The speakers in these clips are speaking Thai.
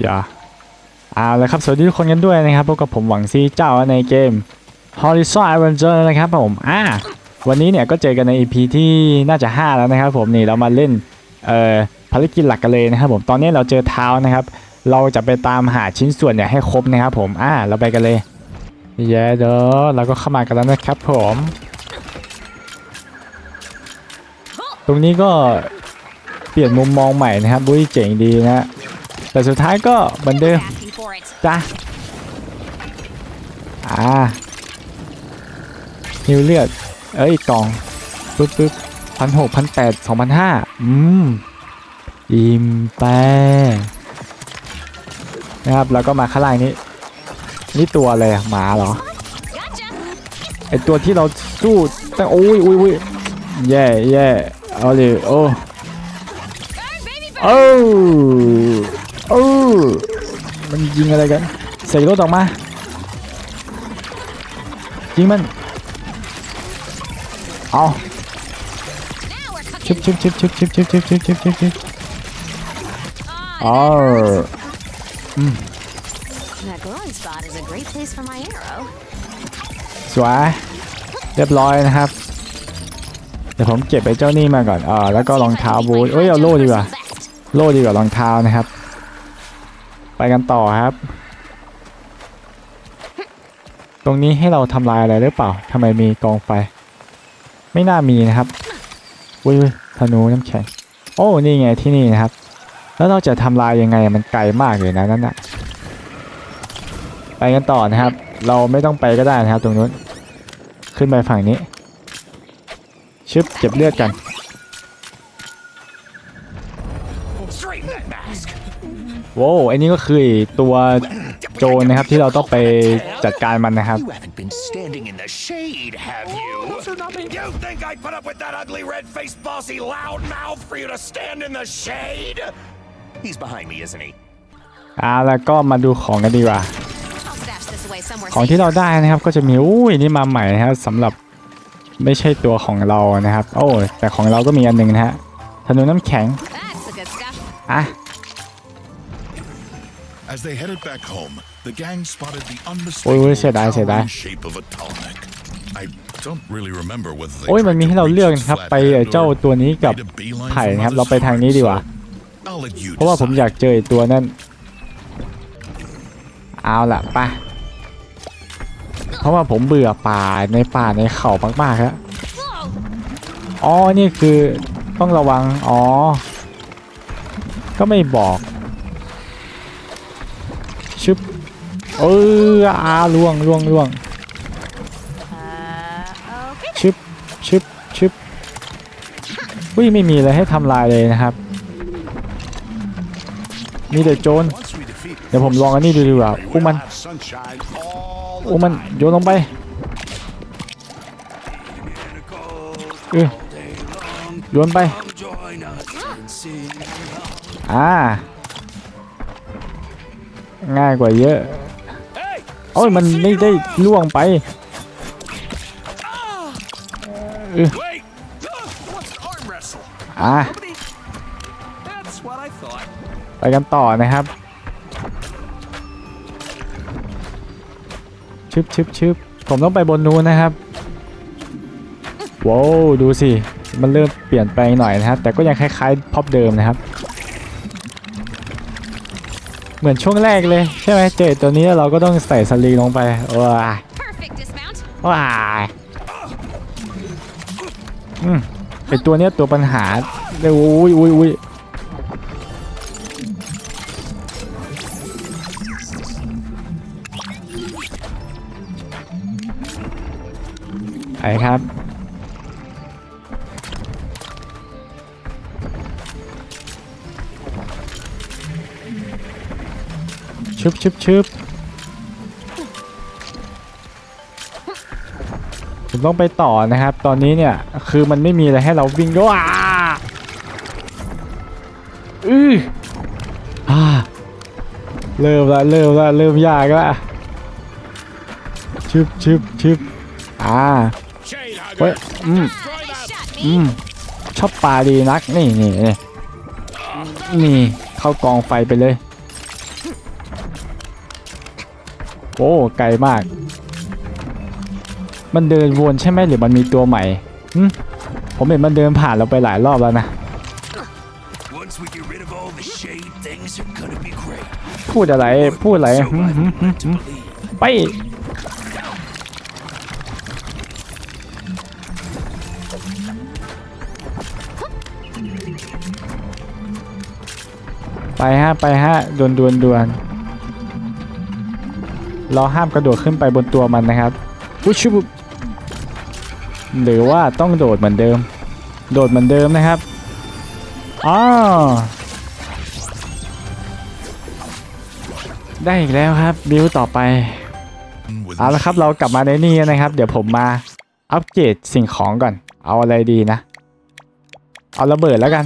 อย่าเอาละครับสวัสดีทุกคนกันด้วยนะครับพบกับผมหวังซีเจ้าในเกม Horizon Adventure นะครับผมอ่าวันนี้เนี่ยก็เจอกันใน EP ที่น่าจะ 5 แล้วนะครับผมนี่เรามาเล่นเอ่อภารกิจหลักกันเลยนะครับผมตอนนี้เราเจอเท้านะครับ เราจะไปตามหาชิ้นส่วนเนี่ยให้ครบนะครับผมอ่าเราไปกันเลยเย้เด้อเราก็เข้ามากันแล้วนะครับผม ตรงนี้ก็เปลี่ยนมุมมองใหม่นะครับบุ้ยเจ๋งดีนะ แต่สุดท้ายก็เหมือนเดิม asking for it. จ้ะอ่าฮิวเลือด เอ้ยกล่องปึ๊บปึ๊บพันหกพันแปดสองพันห้าอืมอิมแปนะครับแล้วก็มาข้างล่างนี้ นี่ตัวอะไรอะหมาเหรอ Gotcha. ไอตัวที่เราสู้ตั้งโอ้ยอุ้ยอุ้ยแย่แย่เอาเลยโอ้ Hey, baby โอ้ โอ้มันยิงอะไรกันเสกรถออกมายิงมันเอา Now we're ชิบ cooking. ชิบชิบชิบชิบชิบชิบชิบชิบชิบชิบ Oh, อ๋อ that glowing spot is a great place for my arrow. สวยเรียบร้อยนะครับ เดี๋ยวผมเก็บไปเจ้านี่มาก่อนอ่าแล้วก็รองเท้าบูทเอ้ยเอาโล่ดีกว่า Best. โล่ดีกว่ารองเท้านะครับ ไปกันต่อครับ ตรงนี้ให้เราทำลายอะไรหรือเปล่าทำไมมีกองไฟ ไม่น่ามีนะครับอุ้ยธนูน้ำแข็งโอ้นี่ไงที่นี่นะครับ แล้วเราจะทำลายยังไงมันไกลมากเลยนะนั่นนะไปกันต่อนะครับ เราไม่ต้องไปก็ได้นะครับ ตรงนู้น ขึ้นไปฝั่งนี้ ชึบเก็บเลือดกัน โว้วไอ้นี่ก็คือตัวโจรนะครับที่เราต้องไปจัดการมันนะครับ You haven't been standing in the shade, have you? You think I'd put up with that ugly red-faced bossy loudmouth for you to stand in the shade? He's behind me, isn't he? อ่าแล้วก็มาดูของกันดีกว่า I'll stash this away somewhere ของ safe. ที่เราได้นะครับก็จะมีอุ้ยนี่มาใหม่นะครับสำหรับไม่ใช่ตัวของเรานะครับ โอ้แต่ของเราก็มีอันหนึ่งนะฮะธนูน้ำแข็ง That's the good stuff. อะ As they headed back home, the gang spotted the Ôi, ôi, unmistakable xe đá, xe đá. towering shape of a tallneck. I don't really remember whether they โอ้ยมัน tried มี to ให้เรา reach เลือก its นะครับ flat ไป head เอ่อเจ้า or ตัวนี้กับ made a beeline ไผ่ for นะครับ another เราไปทางนี้ดีกว่า source. I'll let you เพราะว่าผม decide. อยากเจอไอ้ตัวนั้นเอาล่ะไปเพราะว่าผมเบื่อป่าในป่าในเขามากๆครับ Whoa. อ๋อนี่คือต้องระวังอ๋อก็ไม่บอก เอออาล่วงล่วงล่วง Uh, okay. ชึบชึบชึบอุ้ยไม่มีอะไรให้ทำลายเลยนะครับ มีแต่โจร Once we defeat เดี๋ยวผมลองอันนี้ดูดีกว่า we อุ้ม will มัน have sunshine all อุ้ม the มัน time. โยนลงไปเออโยนไปอ่าง่ายกว่าเยอะ Hey! โอ้ยมันไม่ได้ล่วงไปอ่าไปกันต่อนะครับ ชึบชึบชึบผมต้องไปบนนู้นนะครับว้าวดูสิ มันเริ่มเปลี่ยนแปลงหน่อยนะครับ แต่ก็ยังคล้ายๆพ็อปเดิมนะครับ เหมือนช่วงแรกเลยใช่ไหมเจอตัวนี้แล้วเราก็ต้องใส่สลีลงไปว้า Perfect dismount. ว้ายอืมไอตัวเนี้ยตัวปัญหาเดี๋ยวอุ้ยอุ้ยอุ้ยไอครับ ชึบชึบชึบผมต้องไปต่อนะครับ ตอนนี้เนี่ย คือมันไม่มีอะไรให้เราวิ่งด้วยอ่าอืออ่าเริ่มละเริ่มละเริ่มยากละชึบชึบชึบอ่าเฮ้ยอืมอืมชอบปลาดีนักนี่นี่นี่นี่เข้ากองไฟไปเลย โอ้ไกลมาก มันเดินวนใช่ไหมหรือมันมีตัวใหม่หึผมเห็นมันเดินผ่านเราไปหลายรอบแล้วนะ Once we get rid of all the shade, things are gonna be great. พูดอะไร พูดอะไร So หึ I've หึ been หึ led to หึ believe. ไป ไปฮะ ไปฮะดวนดวนดวน เราห้ามกระโดดขึ้นไปบนตัวมันนะครับวุชุบหรือว่าต้องโดดเหมือนเดิม โดดเหมือนเดิมนะครับอ๋อได้อีกแล้วครับบิวต่อไปเอาละครับเรากลับมาในนี่นะครับ เดี๋ยวผมมาอัปเกรดสิ่งของก่อน เอาอะไรดีนะ เอาระเบิดแล้วกัน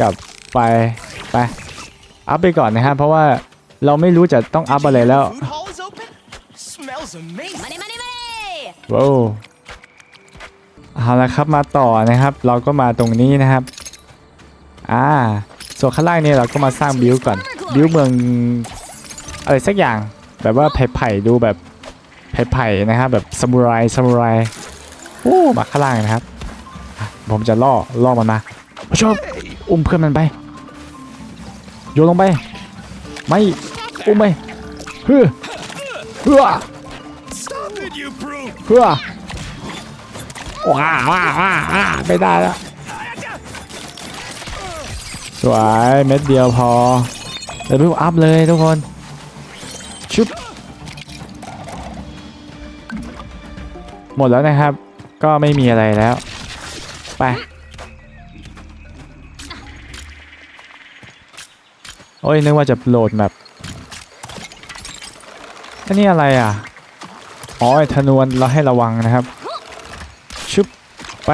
กลับไฟไปอัพไปก่อนนะครับ เพราะว่าเราไม่รู้จะต้องอัพอะไรแล้ว Money, money, money! ว้าวเอาละครับมาต่อนะครับ เราก็มาตรงนี้นะครับ อ่า ส่วนข้างล่างนี่เราก็มาสร้างบิวก่อน บิวเมืองอะไรสักอย่าง แบบว่าไผ่ๆดูแบบไผ่ๆนะครับ แบบซามูไรซามูไรโอ้มาข้างล่างนะครับอะผมจะล่อ ล่อมันมาผู้ชมอุ้มเพื่อนมันไป โยนลงไป ไม่ อุ้มไปเฮ้อเฮ้อ เพื่อว้าว้าว้าว้าไม่ได้แล้วสวยเม็ดเดียวพอเดี๋ยวอัพเลยทุกคนชุบหมดแล้วนะครับ ก็ไม่มีอะไรแล้ว ไป โอ้ยนึกว่าจะโหลดแบบอันนี้อะไรอะ อ๋อธนวนเราให้ระวังนะครับชุบไป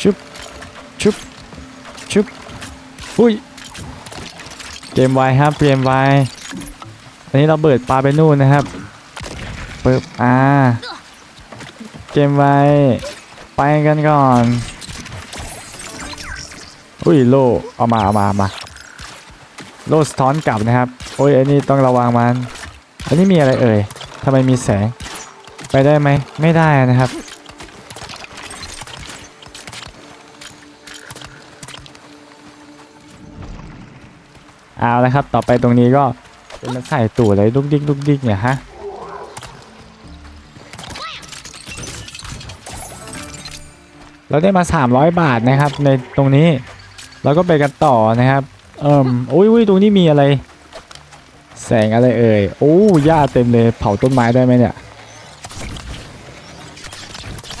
ชุบชุบชุบอุ้ย เกมไวครับ เกมไวอันนี้เราเบิดปลาไปนู่นนะครับ เปิบอ่า เกมไวไปกันก่อน อุ้ยโล เอามา เอามา เอามา โลสะท้อนกลับนะครับ โอ้ยอันนี้ต้องระวังมัน อันนี้มีอะไรเอ่ยทำไมมีแสง ไปได้ไหม ไม่ได้นะครับ เอาละครับ ต่อไปตรงนี้ก็เป็นใส่ตู่อะไรดุกดิกดุกดิกเนี่ยฮะเราได้มา 300 บาทนะครับ ในตรงนี้เราก็ไปกันต่อนะครับ เอิ่มอุ้ยอุ้ยตรงนี้มีอะไร แสงอะไรเอ่ยโอ้หญ้าเต็มเลยเผาต้นไม้ได้ไหมเนี่ย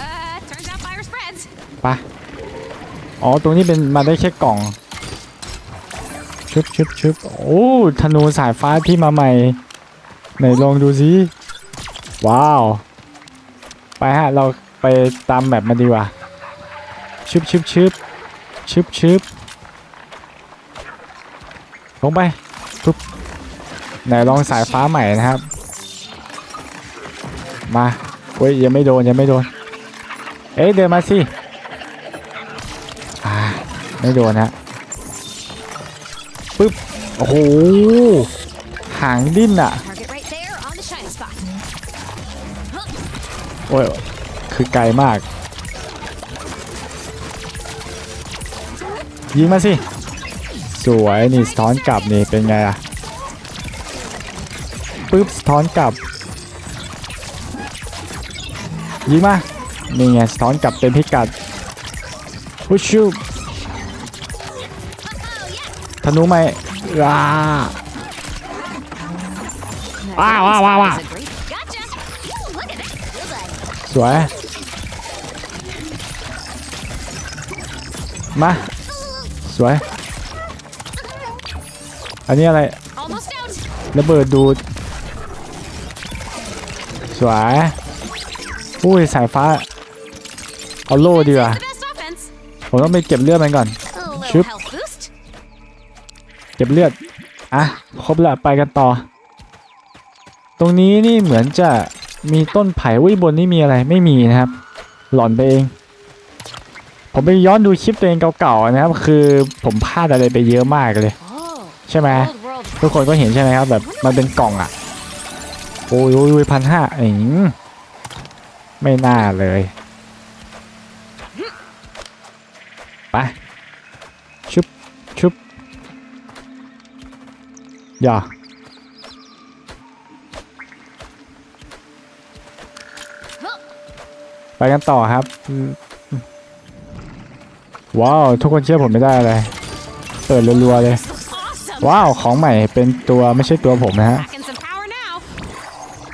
Uh, turns out fire spreads. ไปะอ๋อตรงนี้เป็นมาได้แค่กล่องชึบชึบชึบโอ้ธนูสายฟ้าที่มาใหม่ไหนลองดูสิว้าว ไปฮะ เราไปตามแบบมาดีกว่าชึบชึบชึบชึบชึบ ลงไปปุ๊บไหนลองสายฟ้าใหม่นะครับ มาเว้ยยังไม่โดนยังไม่โดน เอ๊ะเดินมาสิอ่าไม่โดนฮะปึ๊บโอ้โหหางดิ้นอะ Target right there on the shiny spot. โอ้ยคือไกลมาก ยิงมาสิ สวยนี่สะท้อนกลับนี่เป็นไงอะปึ๊บสะท้อนกลับยิงมานี่ไงสะท้อนกลับเต็มพิกัดพุชชูธนูไหมว้า That Wow, wow, wow, golden spot wow. is a great- Gotcha! Ooh, look at that. Feels like สวย มา สวย อันนี้อะไร almost out. ระเบิดดูด สวยอุ้ยสายฟ้า เอาโล่ดีกว่า The best offense. ผมต้องไปเก็บเลือดมันก่อน A little Shoop. health boost. เก็บเลือด อะ ครบละไปกันต่อ ตรงนี้นี่เหมือนจะมีต้นไผ่อุ้ยบนนี่มีอะไรไม่มีนะครับ หล่อนไปเองไปผมไปย้อนดูคลิปตัวเองเก่าๆนะครับ คือผมพลาดอะไรไปเยอะมากเลย Oh, ใช่ไหม old world. ทุกคนก็เห็นใช่ไหมครับแบบมันเป็นกล่องอะ โอ้ยโอ้ยพันห้าเองไม่น่าเลยไปชุบชุบอย่าไปกันต่อครับอืมว้าว ทุกคนเชื่อผมไม่ได้เลย เปิดรัวๆเลย Awesome. ว้าวของใหม่เป็นตัวไม่ใช่ตัวผมนะฮะ Packing some power now.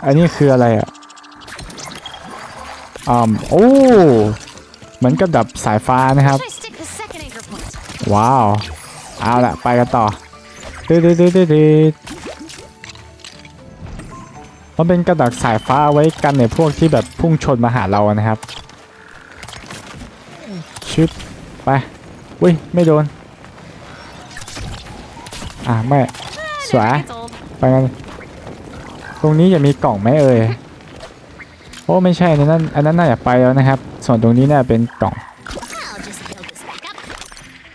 อันนี้คืออะไรอะอ่าโอ้เหมือนกับดับสายฟ้านะครับ Should I stick the second anchor point? ว้าว เอาละไปกันต่อดืดดืดดืดดืดดืดมันเป็นกระดักสายฟ้าเอาไว้กันในพวกที่แบบพุ่งชนมาหาเรานะครับ ชึบไป อุ้ย ไม่โดน อะไม่สวยไปกันตรงนี้จะมีกล่องไหมเอ่ยโอ้ไม่ใช่นนั้นอันนั้นน่าจะไปแล้วนะครับ ส่วนตรงนี้น่าเป็นกล่อง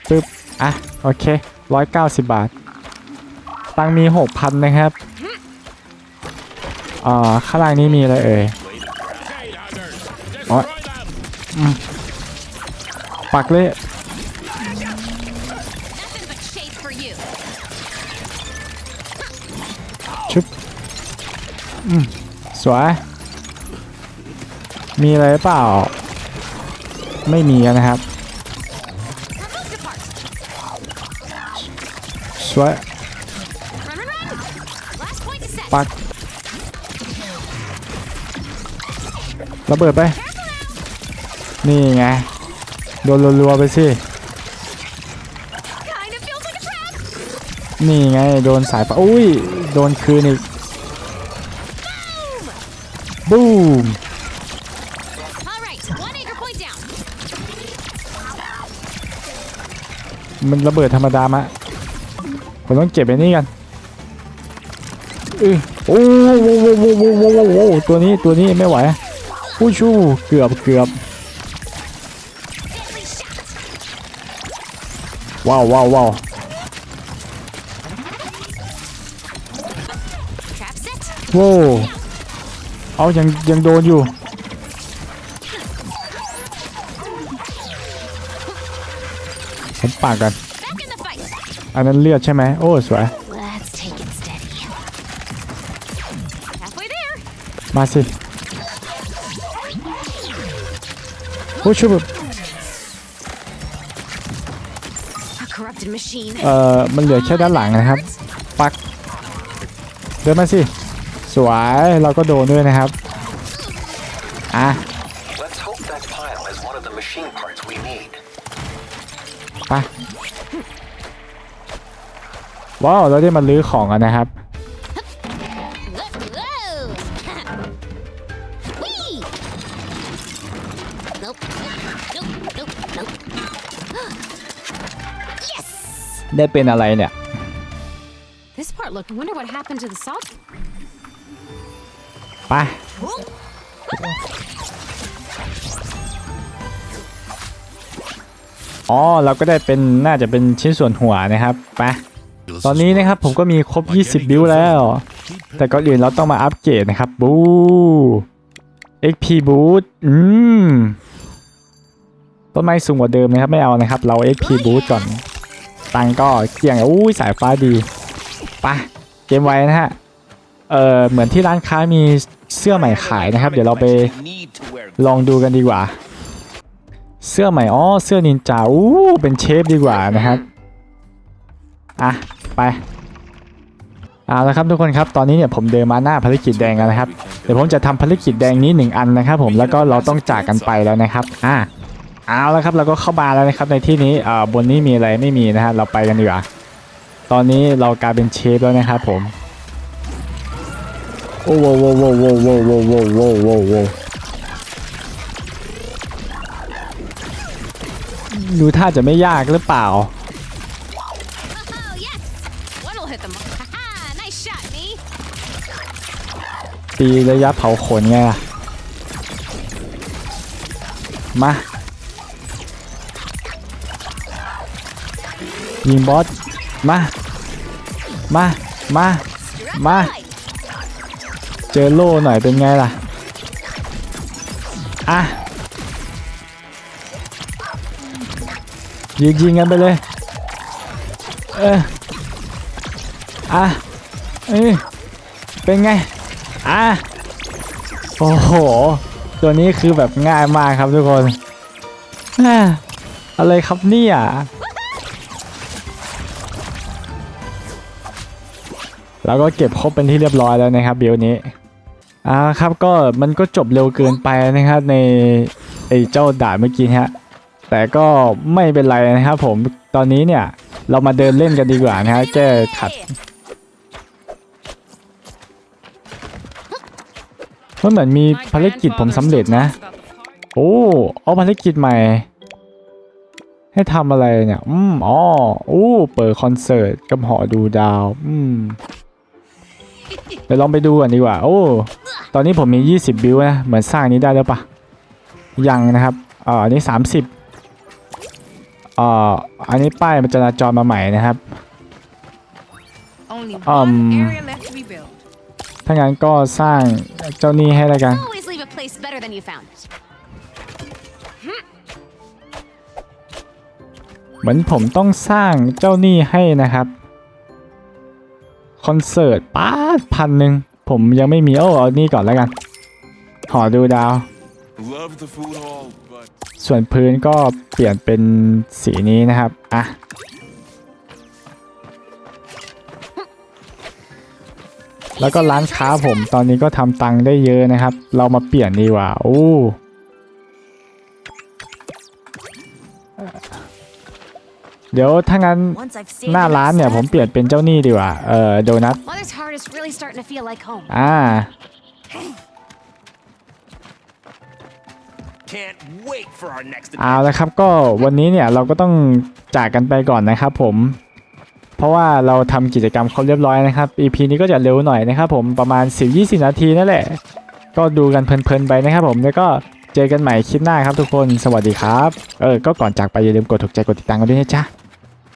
ปึ๊บอะโอเคร้อยเก้าสิบบาท ตังมีหกพันนะครับอ่าข้างล่างนี้มีอะไรเอ่ยอ๋อปักเลย ชุบอืมสวย มีอะไรหรือเปล่า ไม่มีนะครับ สวย ปักระเบิดไป นี่ไง โดนรัวๆไปสิ นี่ไง โดนสายฟ้าอุ้ย โดนคืนอีก บูม All right, one anchor point down. มันระเบิดธรรมดามะผมต้องเก็บไอ้นี่กันอือโอ้โหโว้โว้โว้โว้โว้โว้ตัวนี้ตัวนี้ไม่ไหวอู้ชูเกือบเกือบ Deadly shot. ว้าวว้าวว้าว โว้เอายังยังโดนอยู่ ผมปากกัน Back in the fight. อันนั้นเลือดใช่ไหมโอ้สวย Let's take it steady. Halfway there. มาสิ โอ้ชูบ A corrupted machine. เอ่อ มันเหลือแค่ด้านหลังนะครับ ปัก เดินมาสิ สวยเราก็โดนด้วยนะครับ อะ Let's hope that pile has one of the machine parts we need. ไปว้าว เราได้มาลื้อของกันนะครับ Whoa! Whee! Nope. Nope. Nope. Nope. yes! ได้เป็นอะไรเนี่ย This part looked. Wonder what happened to the salt. ไปอ๋อเราก็ได้เป็นน่าจะเป็นชิ้นส่วนหัวนะครับไปตอนนี้นะครับผมก็มีครบ 20 บิวแล้ว แต่ก่อนอื่นเราต้องมาอัปเกรดนะครับบู XP Boost อืมต้นไม้สูงกว่าเดิมนะครับไม่เอานะครับ เรา XP Boost ก่อน ตังก็เกี่ยงอู้ยสายฟ้าดีไปเกมไว้นะฮะเออเหมือนที่ร้านค้ามี เสื้อใหม่ขายนะครับ เดี๋ยวเราไปลองดูกันดีกว่า เสื้อใหม่อ๋อเสื้อนินจาอู้เป็นเชฟดีกว่านะครับอะไปเอาละครับทุกคนครับตอนนี้เนี่ยผมเดินมาหน้าภารกิจแดงแล้วนะครับเดี๋ยวผมจะทำภารกิจแดงนี้หนึ่งอันนะครับ ผมแล้วก็เราต้องจากกันไปแล้วนะครับอะเอาละครับเราก็เข้ามาแล้วนะครับในที่นี้อ่าบนนี้มีอะไรไม่มีนะฮะเราไปกันดีกว่าตอนนี้เรากลายเป็นเชฟแล้วนะครับผม โอ้โหโอ้โหโอ้โหโอ้โหโอ้โหโอ้ดูท่าจะไม่ยากหรือเปล่าตีระยะเผาขนไงมา ยิงบอส มา มา มา มา จอโล่หน่อยเป็นไงล่ะ อะ ยิงยิงกันไปเลย เออ อะเอ้ยเป็นไง อะ โอ้โห ตัวนี้คือแบบง่ายมากครับทุกคนอะไรครับเนี่ยแล้วก็เก็บครบเป็นที่เรียบร้อยแล้วนะครับเบลนี้ อ่าครับก็มันก็จบเร็วเกินไปนะครับในไอ้เจ้าด่านเมื่อกี้ฮะแต่ก็ไม่เป็นไรนะครับผมตอนนี้เนี่ยเรามาเดินเล่นกันดีกว่านะฮะแก้ขัดมันเหมือนมีภารกิจผมสำเร็จนะ โอ้เอาภารกิจใหม่ ให้ทำอะไรเนี่ย อืมอ๋อโอ้เปิดคอนเสิร์ตกับหอดูดาว อืมเดี๋ยวลองไปดูก่อนดีกว่า โอ้ ตอนนี้ผมมี 20 บิลนะ เหมือนสร้างนี้ได้แล้วปะยังนะครับอ่าอันนี้ 30อ่าอันนี้ป้ายมันจราจรมาใหม่นะครับ Only Um, one area left to rebuild. ถ้างั้นก็สร้างเจ้าหนี้ให้แล้วกัน Always leave a place better than you found it. เหมือนผมต้องสร้างเจ้าหนี้ให้นะครับ คอนเสิร์ตป้าดพันหนึ่ง ผมยังไม่มีโอ้เอานี่ก่อนแล้วกัน หอดูดาว Love the food hall, but ส่วนพื้นก็เปลี่ยนเป็นสีนี้นะครับ อะ แล้วก็ร้านค้าผมตอนนี้ก็ทำตังค์ได้เยอะนะครับ เรามาเปลี่ยนดีกว่า โอ้ เดี๋ยวถ้างั้น Once I've saved หน้า enough ร้านเนี่ยผม stuff, เปลี่ยนเป็นเจ้าหนี้ดีกว่า เอ่อโดนัท Mother's heart is really starting to feel like home. อ่า Can't wait for our next เอาละครับก็วันนี้เนี่ยเราก็ต้องจากกันไปก่อนนะครับผม เพราะว่าเราทำกิจกรรมครบเรียบร้อยนะครับ EP นี้ก็จะเร็วหน่อยนะครับผมประมาณ 10-20 นาทีนั่นแหละ ก็ดูกันเพลินๆไปนะครับผมแล้วก็ เจอกันใหม่คลิปหน้าครับทุกคนสวัสดีครับ เออ ก็ก่อนจากไปอย่าลืมกดถูกใจกดติดตามกันด้วยนะจ๊ะ